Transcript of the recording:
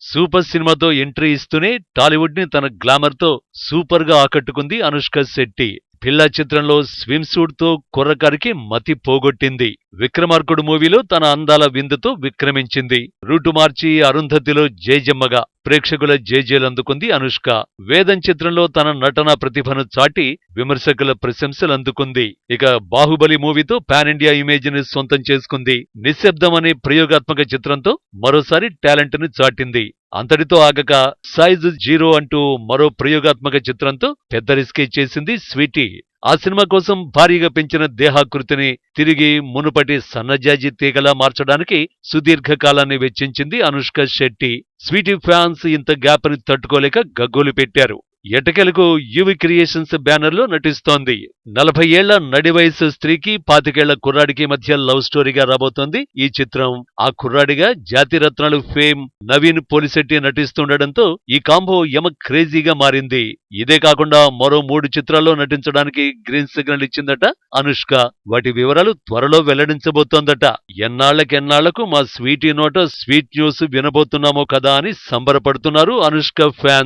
Super సినిమాతో entry ఇస్తూనే టాలీవుడ్ని తన గ్లామర్తో సూపర్గా ఆకట్టుకుంది అనుష్క శెట్టి. పిల్ల చిత్రంలో స్విమ్ సూట్తో కుర్రకారికి మతి పోగొట్టింది. విక్రమార్కుడు మూవీలో తన అందాల విందుతో విక్రమించింది. రూటు మార్చి అరుంధతిలో జేజమ్మగా ప్రేక్షకుల జేజేలందుకుంది అనుష్క. వేదం చిత్రంలో తన నటన ప్రతిభను చాటి విమర్శకుల ప్రశంసలు అందుకుంది. ఇక బాహుబలి మూవీతో పాన్ ఇండియా ఇమేజ్ని సొంతం చేసుకుంది. నిశ్శబ్దం అనే ప్రయోగాత్మక చిత్రంతో మరోసారి టాలెంట్ను చాటింది. అంతటితో ఆగక సైజ్ జీరో అంటూ మరో ప్రయోగాత్మక చిత్రంతో పెద్ద రిస్కే చేసింది స్వీటీ. ఆ సినిమా కోసం భారీగా పెంచిన దేహాకృతిని తిరిగి మునుపటి సన్నజాజి తీగలా మార్చడానికి సుదీర్ఘకాలాన్ని వెచ్చించింది అనుష్క శెట్టి. స్వీటీ ఫ్యాన్స్ ఇంత గ్యాప్ని తట్టుకోలేక గగ్గోలు పెట్టారు. ఎటకెలకు యువి క్రియేషన్స్ బ్యానర్లో నటిస్తోంది. నలభై ఏళ్ళ నడి వయసు స్త్రీకి పాతికేళ్ళ కుర్రాడికి మధ్య లవ్ స్టోరీగా రాబోతోంది. ఈ చిత్రం ఆ కుర్రాడిగా జాతిరత్నాలు ఫేమ్ నవీన్ పోలిశెట్టి నటిస్తుండటంతో ఈ కాంబో యమ క్రేజీగా మారింది. ఇదే కాకుండా మరో మూడు చిత్రాల్లో నటించడానికి గ్రీన్ సిగ్నల్ ఇచ్చిందట అనుష్క. వాటి వివరాలు త్వరలో వెల్లడించబోతోందట. ఎన్నాళ్ళకెన్నాళ్ళకు మా స్వీటీ నోట స్వీట్ న్యూస్ వినబోతున్నామో కదా అని సంబరపడుతున్నారు అనుష్క ఫ్యాన్స్.